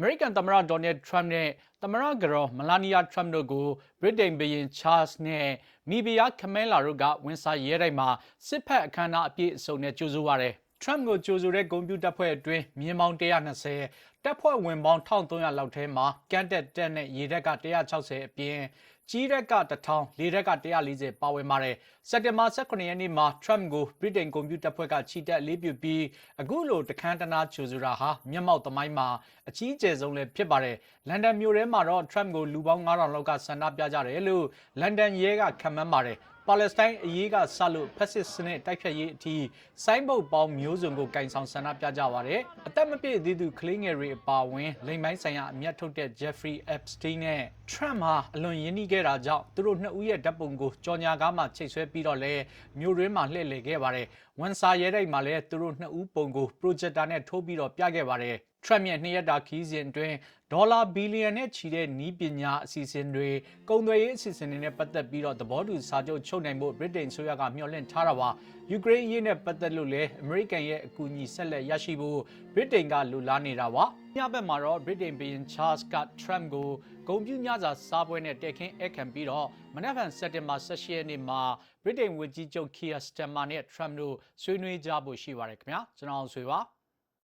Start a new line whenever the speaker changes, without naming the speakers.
မေရိကန်သမ္မတဒေါ်နယ်ထရမ့်နဲ့သမ္မတကတော်မလာနီယာထရမ့်တို့ကိုဗြိတိန်ဘုရင်ချားစ်နဲ့မိဖုရားခမဲလာတို့ကဝန်စားရဲတိုင်းမှာစစ်ဖက်အခမ်းအနားအပြည့်အစုံနဲ့ကြိုဆိုပါရယ် ထရမ့်ကိုကြိုဆိုတဲ့ဂုဏ်ပြုတပ်ဖွဲ့အတွင်းမြင်းပေါင်း120တပ်ဖွဲ့ဝင်ပေါင်း1300လောက်ထဲမှာကန်တက်တက်နဲ့ရေတပ်က160အပြင်ကြီးရက်က1000လေရက်က140ပါဝင်ပါတယ်စက်တင်ဘာ18ရက်နေ့မှာ Trump ကိုဗြိတိန်ကွန်ပျူတာဖွဲ့ကချီတက်လေးပြုပြီးအခုလိုတခမ်းတနာချူစရာဟာမျက်မှောက်သမိုင်းမှာအကြီးအကျယ်ဆုံးလည်းဖြစ်ပါတယ်လန်ဒန်မြို့ထဲမှာတော့ Trump ကိုလူပေါင်း9000လောက်ကဆန္ဒပြကြတယ်လို့လန်ဒန်ရဲကခန့်မှန်းပါတယ် ပါလက်စတိုင်းအရေးကစလို့ဖက်စစ်စနစ်တိုက်ဖြတ်ရေးအထိစိုင်းဘုတ်ပေါင်းမျိုးစုံကိုကင်ဆောင်ဆန္ဒပြကြပါတယ်။အသက်မပြည့်သေးသူကလေးငယ်တွေအပါအဝင်လိမ်ပိုင်းဆိုင်ရာအမျက်ထုတ်တဲ့ Jeffrey Epstein နဲ့ Trump ဟာအလွန်ရင်းနှီးခဲ့တာကြောင့်သူတို့နှစ်ဦးရဲ့ဓာတ်ပုံကိုကြော်ညာကားမှချိတ်ဆွဲပြီးတော့လဲမျိုးရင်းမှာလှည့်လည်ခဲ့ပါတယ်။ဝန်စာရဲတိုက်မှာလည်းသူတို့နှစ်ဦးပုံကို projector နဲ့ထိုးပြီးတော့ပြခဲ့ပါတယ်။ Trump ရဲ့နှစ်ရက်တာခီးစဉ်အတွင်းဒေါ်လာဘီလီယံနဲ့ချီတဲ့နီးပညာအစီအစဉ်တွေကုန်သွယ်ရေးအစီအစဉ်တွေနဲ့ပတ်သက်ပြီးတော့သဘောတူစာချုပ်ချုပ်နိုင်ဖို့ဗြိတိန်ဆိုရကမျှော်လင့်ထားတာပါယူကရိန်းအရေးနဲ့ပတ်သက်လို့လည်းအမေရိကန်ရဲ့အကူအညီဆက်လက်ရရှိဖို့ဗြိတိန်ကလိုလားနေတာပါညဘက်မှာတော့ဗြိတိန်ဘီယင်ချားစ်က Trump ကိုဂုံပြူညစာစားပွဲနဲ့တက်ခင်းအခမ်းပြီးတော့မနက်ဖြန်စက်တင်ဘာ16ရက်နေ့မှာဗြိတိန်ဝန်ကြီးချုပ် Keir Starmer နဲ့ Trump တို့ဆွေးနွေးကြဖို့ရှိပါတယ်ခင်ဗျာကျွန်တော်အောင်ဆွေပါ